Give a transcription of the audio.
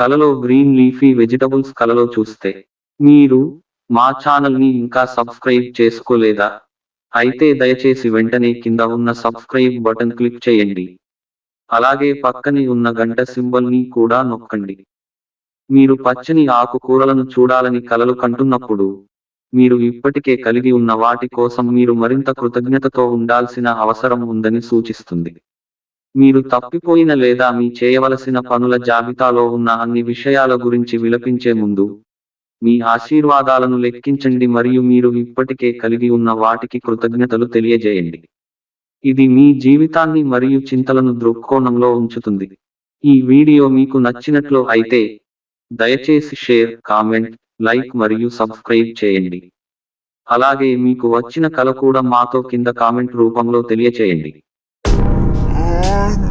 కలలో green leafy vegetables కలలో చూస్తే. మీరు మా ఛానల్ని ఇంకా సబ్స్క్రైబ్ చేసుకోలేదా? అయితే దయచేసి వెంటనే కింద ఉన్న సబ్స్క్రైబ్ బటన్ క్లిక్ చేయండి. అలాగే పక్కనే ఉన్న గంట సింబల్ని కూడా నొక్కండి. మీరు పచ్చని ఆకుకూరలను చూడాలని కలలు కంటున్నప్పుడు మీరు ఇప్పటికే కలిగి ఉన్న వాటి కోసం మీరు మరింత కృతజ్ఞతతో ఉండాల్సిన అవసరం ఉందని సూచిస్తుంది. మీరు తప్పిపోయిన లేదా మీ చేయవలసిన పనుల జాబితాలో ఉన్న అన్ని విషయాల గురించి విలపించే ముందు మీ ఆశీర్వాదాలను లెక్కించండి మరియు మీరు ఇప్పటికే కలిగి ఉన్న వాటికి కృతజ్ఞతలు తెలియజేయండి. ఇది మీ జీవితాన్ని మరియు చింతలను దృక్కోణంలో ఉంచుతుంది. ఈ వీడియో మీకు నచ్చినట్లు అయితే దయచేసి షేర్ కామెంట్ లైక్ మరియు సబ్స్క్రైబ్ చేయండి. అలాగే మీకు వచ్చిన కల కూడా మాతో కింద కామెంట్ రూపంలో తెలియచేయండి. man.